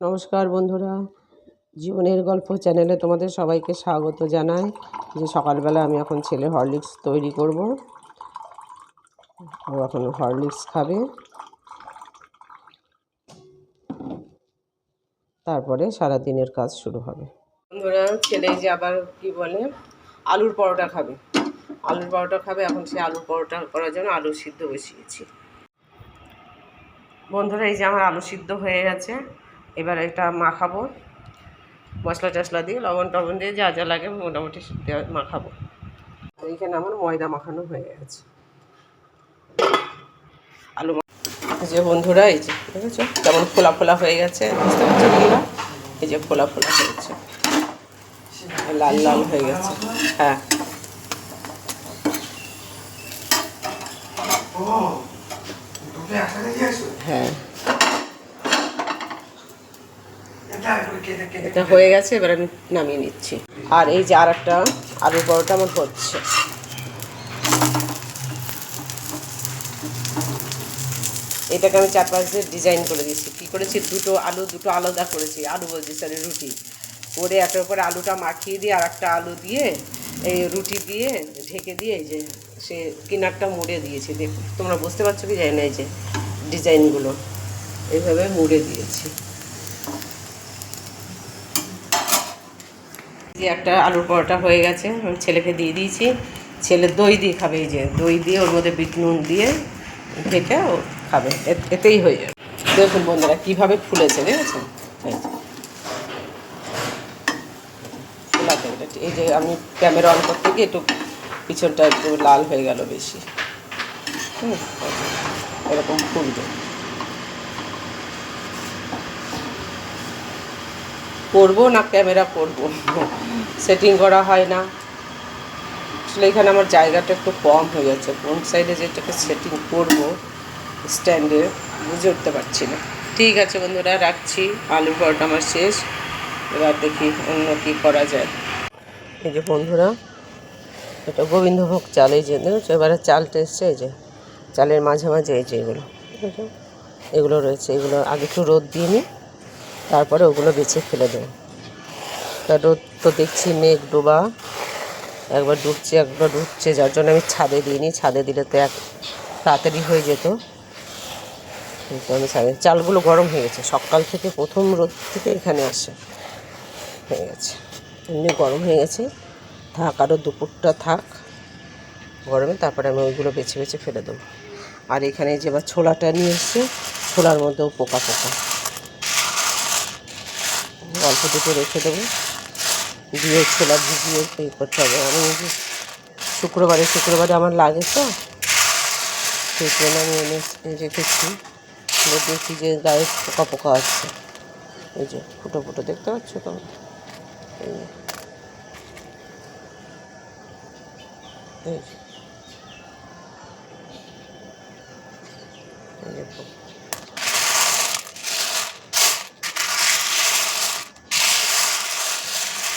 নমস্কার বন্ধুরা। জীবনের গল্প চ্যানেলে তোমাদের সবাইকে স্বাগত জানাই। যে সকালবেলা আমি এখন ছেলে হরলিক্স তৈরি করব। ও এখন হরলিক্স খাবে। তারপরে সারা দিনের কাজ শুরু হবে। বন্ধুরা, ছেলে যে আবার কি বলে, আলুর পরোটা খাবে। আলুর পরোটা খাবে, এখন সে আলুর পরোটা করার জন্য আলু সিদ্ধ বসিয়েছি। বন্ধুরা, এই যে আমার আলু সিদ্ধ হয়ে গেছে। এবার এটা মাখাবো। মশলা টশলা দিয়ে, লবণ টবণ দিয়ে, যা যা লাগে মোটামুটি মাখাবো। এইখানে আমার ময়দা মাখানো হয়ে গেছে। আলু যে বন্ধুরা, এই যে দেখেছ কেমন ফোলা ফোলা হয়ে গেছে, বুঝতে পারছ বন্ধুরা? এই যে ফোলা ফোলা হয়েছে। লাল লাল হয়ে গেছে। হ্যাঁ। হ্যাঁ। এটা হয়ে গেছে, এবার আমি নামিয়ে নিচ্ছি। আর এই যে আর একটা আলুর পরোটা আমার হচ্ছে। এটাকে আমি চার পাঁচ ডিজাইন করে দিয়েছি। কী করেছি? দুটো আলু, দুটো আলাদা করেছি। আলু বলছি সরি রুটি। করে একটার উপরে আলুটা মাখিয়ে দিয়ে আর একটা আলু দিয়ে, এই রুটি দিয়ে ঢেকে দিয়ে এই যে সে কিনারটা মুড়ে দিয়েছি। দেখো, তোমরা বুঝতে পারছ কি জানি না এই যে ডিজাইনগুলো এইভাবে মুড়ে দিয়েছি। যে একটা আলুর পরোটা হয়ে গেছে, আমি ছেলেকে দিয়ে দিয়েছি। ছেলে দই দিয়ে খাবে, এই যে দই দিয়ে ওর মধ্যে বিট নুন দিয়ে ঢেকে ও খাবে। এতেই হয়ে যাবে। দেখুন বন্ধুরা, কীভাবে ফুলেছে, দেখেছেন? এই যে। আমি ক্যামেরা অন করতে গিয়ে একটু পিছনটা একটু লাল হয়ে গেল বেশি। হুম এরকম ফুলবে। করব না ক্যামেরা করব সেটিং করা হয় না। আসলে এখানে আমার জায়গাটা একটু কম হয়ে গেছে। কোন সাইডে যেটাকে সেটিং করব স্ট্যান্ডে বুঝে উঠতে পারছি না। ঠিক আছে বন্ধুরা রাখছি। আলু পরোটা আমার শেষ। এবার দেখি অন্য কি করা যায়। এই যে বন্ধুরা এটা গোবিন্দভোগ চাল এই যে দেখেছ? এবারে চালটা এসছে এই যে চালের মাঝে মাঝে এই যে এগুলো এগুলো রয়েছে। এগুলো আগে একটু রোদ দিয়ে নিই। তারপরে ওগুলো বেছে ফেলে দেবো। তা রোদ তো দেখছি মেঘ ডোবা। একবার ডুবছে একবার ডুবছে, যার জন্য আমি ছাদে দিইনি। ছাদে দিলে তো এক তাড়াতাড়ি হয়ে যেত। কিন্তু আমি ছাদে চালগুলো গরম হয়ে গেছে। সকাল থেকে প্রথম রোদ থেকে এখানে আসে হয়ে গেছে। এমনি গরম হয়ে গেছে। থাক আরও দুপুরটা থাক গরমে। তারপরে আমি ওইগুলো বেছে বেছে ফেলে দেবো। আর এখানে যে এবার ছোলাটা নিয়ে এসছে, ছোলার মধ্যেও পোকা পোকা অল্প রেখে দেবো। দিয়ে ছোলা ভিজিয়ে এই করতে হবে। আমি শুক্রবারে শুক্রবারে আমার লাগে তো, সেই জন্য আমি এনে রেখেছি। এবার দেখি যে গায়ে পোকা পোকা আছে এই যে ফুটো ফুটো, দেখতে পাচ্ছ তো? এই যে। এই যে। এই যে পোকা।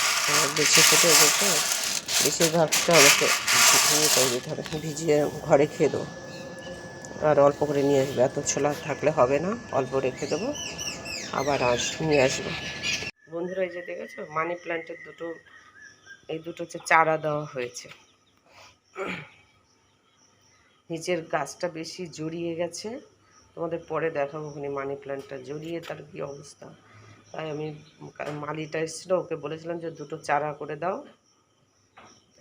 আর বেছে কেটে রেখে বেশিরভাগটা আমাকে করে দিতে হবে ভিজিয়ে ঘরে খেয়ে দেবো। আর অল্প করে নিয়ে আসবে, এত ছোলা থাকলে হবে না, অল্প রেখে দেবো, আবার আস নিয়ে আসব। বন্ধুরা, এই যে দেখেছ, মানি প্ল্যান্টের দুটো, এই দুটো হচ্ছে চারা দেওয়া হয়েছে। নিচের গাছটা বেশি জড়িয়ে গেছে। তোমাদের পরে দেখাবো ওখানে মানি প্ল্যান্টটা জড়িয়ে তার কী অবস্থা। তাই আমি মালিটা এসেছিল, ওকে বলেছিলাম যে দুটো চারা করে দাও।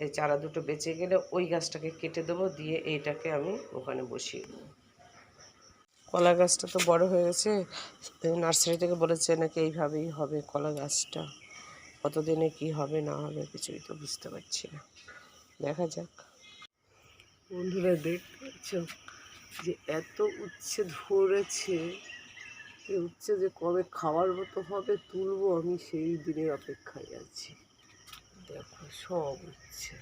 এই চারা দুটো বেঁচে গেলে ওই গাছটাকে কেটে দেবো, দিয়ে এইটাকে আমি ওখানে বসিয়ে দেবো। কলা গাছটা তো বড় হয়ে গেছে নার্সারি থেকে বলেছে নাকি এইভাবেই হবে কলা গাছটা। কতদিনে কি হবে, না হবে কিছুই তো বুঝতে পারছি না। দেখা যাক। বন্ধুরা দেখতে পাচ্ছ যে এত উচ্ছে ধরেছে। এই হচ্ছে যে কবে খাওয়ার মতো হবে তুলবো আমি সেই দিনের অপেক্ষায় আছি। দেখো, সব হচ্ছে।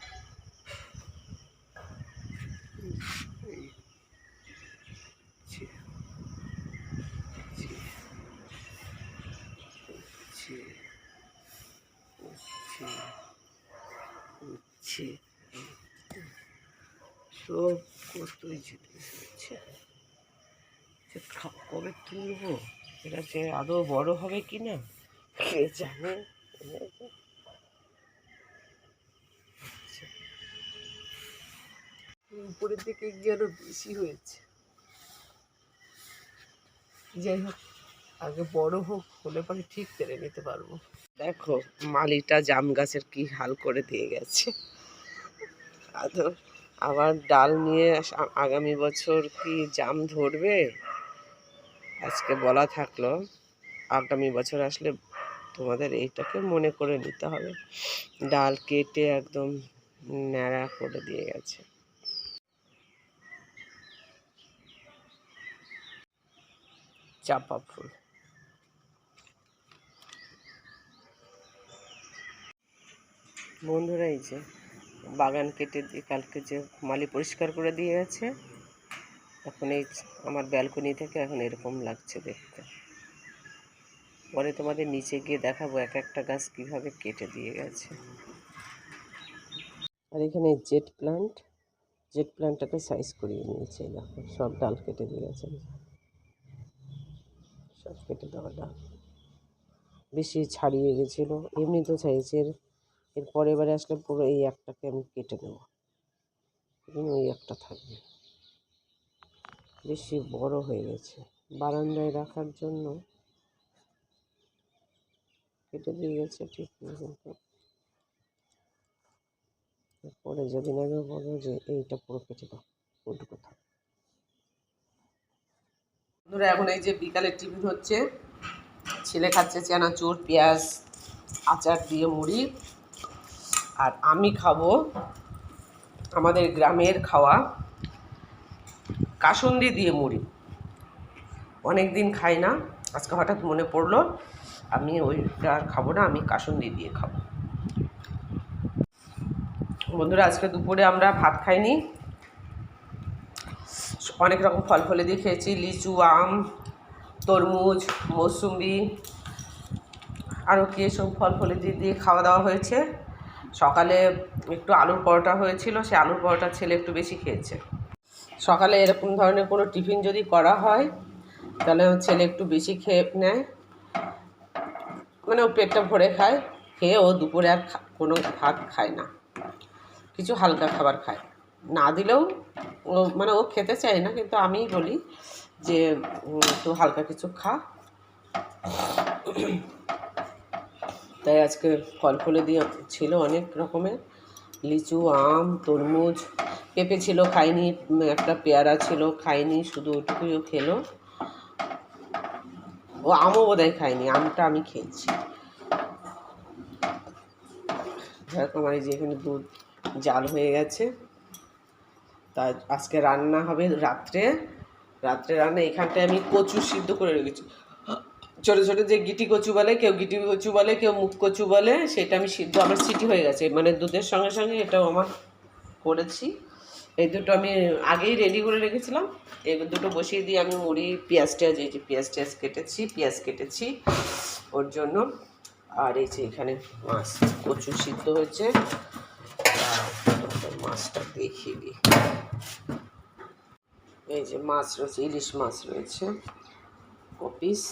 সব কতই যেতে হচ্ছে। কবে তুলবো? এটা যে আদৌ বড় হবে কি না কে জানে। উপরের দিকে গিয়ে আরও বেশি হয়েছে। যাই হোক আগে বড় হোক হলে পরে ঠিক করে নিতে পারব। দেখো মালিটা জাম গাছের কি হাল করে দিয়ে গেছে। আদৌ আবার ডাল নিয়ে আগামী বছর কি জাম ধরবে? আজকে বলা থাকল, আগামী বছর আসলে তোমাদের এইটাকে মনে করে নিতে হবে। ডাল কেটে একদম ন্যাড়া করে দিয়ে গেছে। চাপা ফুল। বন্ধুরা, এই যে বাগান কেটে দিয়ে কালকে যে মালি পরিষ্কার করে দিয়ে গেছে এখন এই আমার ব্যালকনি থেকে এখন এরকম লাগছে দেখতে। পরে তোমাদের নিচে গিয়ে দেখাবো এক একটা গাছ কীভাবে কেটে দিয়ে গেছে। আর এখানে জেট প্লান্ট জেট প্লান্টটাকে সাইজ করিয়ে নিয়েছে দেখো, সব ডাল কেটে দিয়ে গেছে। সব কেটে দেওয়া ডাল। বেশি ছাড়িয়ে গেছিল, এমনি তো চাইছে এর। এরপরে এবারে আসলে পুরো এই একটাকে আমি কেটে নেব। ওই একটা থাকবে। বেশি বড় হয়ে গেছে। বারান্দায় রাখার জন্য কেটে দিয়ে গেছে ঠিক কিন্তু পরে যদি না বলো যে এইটা পুরো কেটে দাও বন্ধুরা, এখন এই যে বিকালের টিফিন হচ্ছে, ছেলে খাচ্ছে চানাচুর, পেঁয়াজ, আচার দিয়ে মুড়ি। আর আমি খাব আমাদের গ্রামের খাওয়া। কাসুন্দি দিয়ে মুড়ি। অনেক দিন খাই না, আজকে হঠাৎ মনে পড়ল, আমি ওইটা আর খাব না, আমি কাসুন্দি দিয়ে খাব। বন্ধুরা, আজকে দুপুরে আমরা ভাত খাইনি। অনেক রকম ফল ফলে দিয়ে খেয়েছি, লিচু, আম, তরমুজ, মৌসুম্বি আরও কি এসব ফল ফলে দিয়ে দিয়ে খাওয়া দাওয়া হয়েছে। সকালে একটু আলুর পরোটা হয়েছিল, সে আলুর পরোটা ছেলে একটু বেশি খেয়েছে। সকালে এরকম ধরনের কোনো টিফিন যদি করা হয়, তাহলে ছেলে একটু বেশি খেয়ে নেয়। মানে ও পেটটা ভরে খায়, খেয়ে ও দুপুরে আর কোনো ভাত খায় না। কিছু হালকা খাবার খায়। না দিলেও ও মানে ও খেতে চায় না, কিন্তু আমিই বলি যে একটু হালকা কিছু খা। তাই আজকে ফল ফুলে দিয়ে ছিল অনেক রকমের। লিচু, আম, তরমুজ পেঁপে ছিল, খাইনি একটা পেয়ারা ছিল, খাইনি, শুধু ওটুকুইও খেলো। ও আমও বোধহয় খাইনি আমটা আমি খেয়েছি। আমার এই যে এখানে দুধ জাল হয়ে গেছে। তা আজকে রান্না হবে রাত্রে। রাত্রে রান্না, এখানটায় আমি কচু সিদ্ধ করে রেখেছি। ছোটো ছোটো যে গিটি কচু বলে, কেউ গিটি কচু বলে, কেউ মুখ কচু বলে, সেটা আমি সিদ্ধ, আমার সিটি হয়ে গেছে। মানে দুধের সঙ্গে সঙ্গে এটাও আমার করেছি। এই দুটো আমি আগেই রেডি করে রেখেছিলাম। এই দুটো বসিয়ে দিয়ে আমি মুড়ি, পেঁয়াজ টেয়াজ, এই যে পেঁয়াজ টেয়াজ কেটেছি, পেঁয়াজ কেটেছি ওর জন্য। আর এই যে এখানে মাছ কচু সিদ্ধ হয়েছে। মাছটা দেখিয়ে দিই। এই যে মাছ রয়েছে, ইলিশ মাছ রয়েছে, কপিস।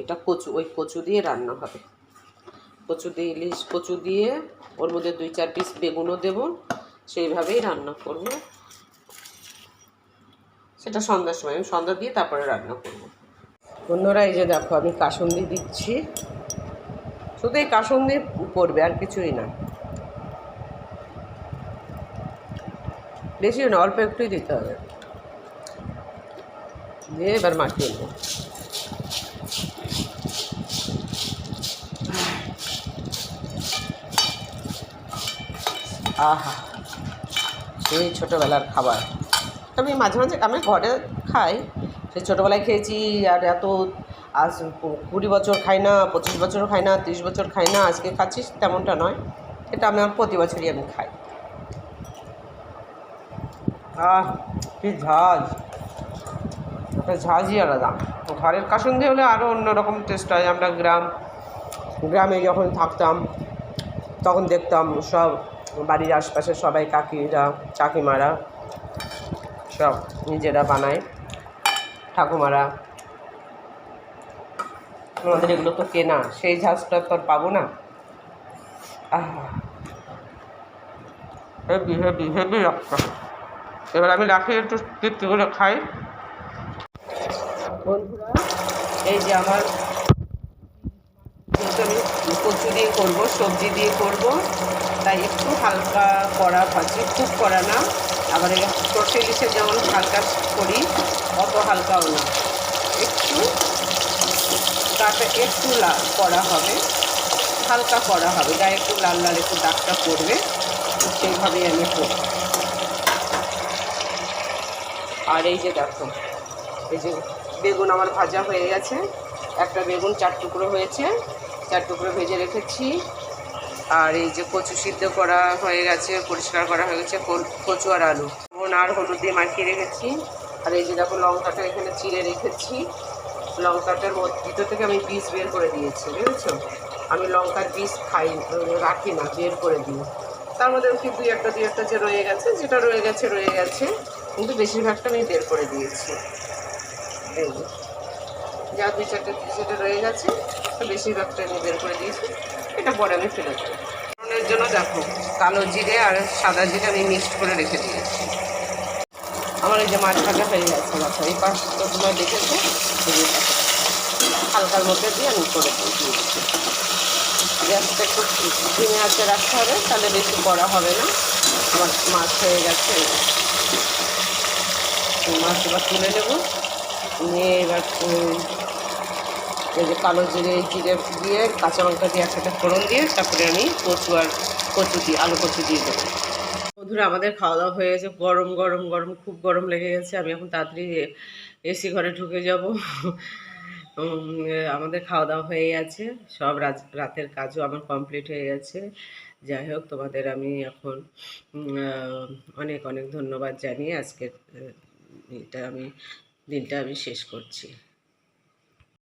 এটা কচু, ওই কচু দিয়ে রান্না হবে। কচু দিয়ে ইলিশ, কচু দিয়ে ওর মধ্যে দুই চার পিস বেগুনও দেব। সেইভাবেই রান্না করব। সেটা সন্ধ্যার সময়, আমি সন্ধ্যা দিয়ে তারপরে রান্না করব। অন্যরা এই যে দেখো, আমি কাসুন্দি দিচ্ছি। শুধু এই কাসুন্দি পড়বে আর কিছুই না। বেশিও না, অল্প একটুই দিতে হবে। দিয়ে এবার মাখিয়ে নেব। আহা! সেই ছোটোবেলার খাবার। আমি মাঝে মাঝে আমি ঘরে খাই, সেই ছোটোবেলায় খেয়েছি আর এত আজ কুড়ি বছর খাই না, পঁচিশ বছর খাই না, তিরিশ বছর খাই না, আজকে খাচ্ছি তেমনটা নয়। এটা আমি আমার প্রতি বছরই আমি খাই। আহ, কি ঝাঁজ। একটা ঝাঁঝই আলাদা। ঘরের কাসুন্দি হলে আরও অন্যরকম টেস্ট হয়। আমরা গ্রাম, গ্রামে যখন থাকতাম, তখন দেখতাম সব বাড়ির আশপাশে সবাই কাকিরা কাকিমারা সব নিজেরা বানায় ঠাকুমারা। আমাদের এগুলো তো কেনা সেই ঝাঁজটা তো আর পাবো না। হেভি হেভি হেভি এবার আমি রাখি একটু তৃপ্তি করে খাই। বন্ধুরা এই যে আমার কচু দিয়ে করব সবজি দিয়ে করব। তাই একটু হালকা করা ভাজি, খুব করা না। আবার সর্ষে ইলিশের যেমন হালকা করি, অত হালকাও না। একটু গাটা একটু লাল করা হবে। হালকা করা হবে। গায়ে একটু লাল লাল একটু দাগটা পড়বে সেইভাবেই আমি করব। আর এই যে দেখো, এই যে বেগুন আমার ভাজা হয়ে গেছে। একটা বেগুন চার টুকরো হয়েছে। চার টুকরো ভেজে রেখেছি। আর এই যে কচু সিদ্ধ করা হয়ে গেছে, পরিষ্কার করা হয়ে গেছে কচু আর আলু। লবণ আর হলুদ দিয়ে মাখিয়ে রেখেছি। আর এই যে দেখো লঙ্কাটা এখানে চিড়ে রেখেছি। লঙ্কাটার ভিতর থেকে আমি বীজ বের করে দিয়েছি, বুঝেছ? আমি লঙ্কার বীজ খাই, রাখি না, বের করে দিই। তার মধ্যে কি দুই একটা দুই একটা যে রয়ে গেছে, যেটা রয়ে গেছে রয়ে গেছে। কিন্তু বেশিরভাগটা আমি বের করে দিয়েছি। যা। দুই চারটে যেটা রয়ে গেছে বেশিরভাগটা আমি বের করে দিয়েছি। এটা পরে আমি ফেলে দেবো। জন্য দেখো, কালো জিরে আর সাদা জিরে আমি মিক্সড করে রেখে দিয়েছি। আমার এই যে মাছ ভাজা হয়ে গেছে, দেখো, এই পাশটা তোমার দেখেছ। হালকার মধ্যে দিয়ে আমি করে দিয়েছি। গ্যাসটা একটু ধিমে আছে, রাখতে হবে, তাহলে বেশি করা হবে না। আমার মাছ হয়ে গেছে। মাছ এবার তুলে নেব। নিয়ে এবার এই যে কালো জিরে জিরে দিয়ে কাঁচা লঙ্কা দিয়ে একসাথে ফোড়ন দিয়ে তারপরে আমি কচু আর কচু দিয়ে, আলু কচু দিয়ে দেবো। বন্ধুরা, আমাদের খাওয়া দাওয়া হয়ে গেছে। গরম গরম গরম, খুব গরম লেগে গেছে। আমি এখন তাড়াতাড়ি এসি ঘরে ঢুকে যাব। আমাদের খাওয়া দাওয়া হয়ে গেছে। সব রাত- রাতের কাজও আমার কমপ্লিট হয়ে গেছে। যাই হোক, তোমাদের আমি এখন অনেক অনেক ধন্যবাদ জানিয়ে আজকের এটা আমি, দিনটা আমি শেষ করছি।